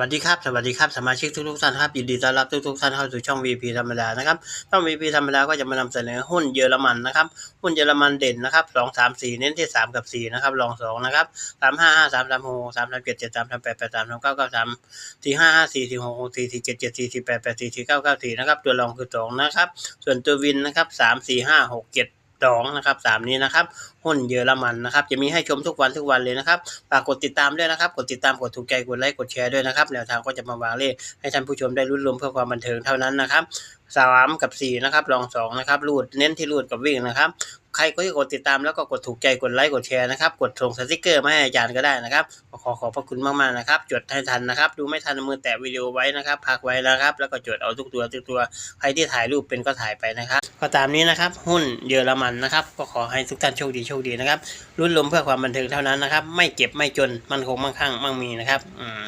วัสดีครับ สวัสดีครับ สมาชิกทุกๆท่านครับ ยินดีต้อนรับทุกๆท่านเข้าสู่ช่อง VP ธรรมดานะครับ ช่อง VP ธรรมดาก็จะมานำเสนอหุ้นเยอรมันนะครับ หุ้นเยอรมันเด่นนะครับสองสามสี่เน้นที่สามกับสี่นะครับรองสองนะครับสามห้าห้าสามสามหกสามสามเจ็ดเจ็ดสามสามแปดแปดสามสามเก้าเก้าสามสี่ห้าห้าสี่สี่หกหกสี่สี่เจ็ดเจ็ดสี่สี่แปดแปดสี่สี่เก้าเก้าสี่นะครับ ตัวรองคือสองนะครับ ส่วนตัววินนะครับสามสี่ห้าหกเจ็ด สองนะครับสามนี้นะครับหุ้นเยอรมันนะครับจะมีให้ชมทุกวันทุกวันเลยนะครับฝากกดติดตามด้วยนะครับ กดติดตามกดถูกใจกดไลค์กดแชร์ด้วยนะครับแนวทางก็จะมาวางเลขให้ท่านผู้ชมได้รุ่นรวมเพื่อความบันเทิงเท่านั้นนะครับสามกับสี่นะครับรองสองนะครับรูดเน้นที่รูดกับวิ่งนะครับ ใครก็ที่กดติดตามแล้วก็กดถูกใจกดไลค์กดแชร์นะครับ กดส่งสติกเกอร์มาให้อาจารย์ก็ได้นะครับขอขอบพระคุณมากๆนะครับ จดให้ทันนะครับ ดูไม่ทันมือแตะวิดีโอไว้นะครับพักไว้นะครับ แล้วก็จดเอาทุกตัวทุกตัวใครที่ถ่ายรูปเป็นก็ถ่ายไปนะครับก็ตามนี้นะครับ หุ้นเยอรมันนะครับ ก็ขอให้ทุกท่านโชคดีโชคดีนะครับรุ่นลมเพื่อความบันเทิงเท่านั้นนะครับ ไม่เจ็บไม่จนมันคงมั่งคั่งมั่งมีนะครับ อืม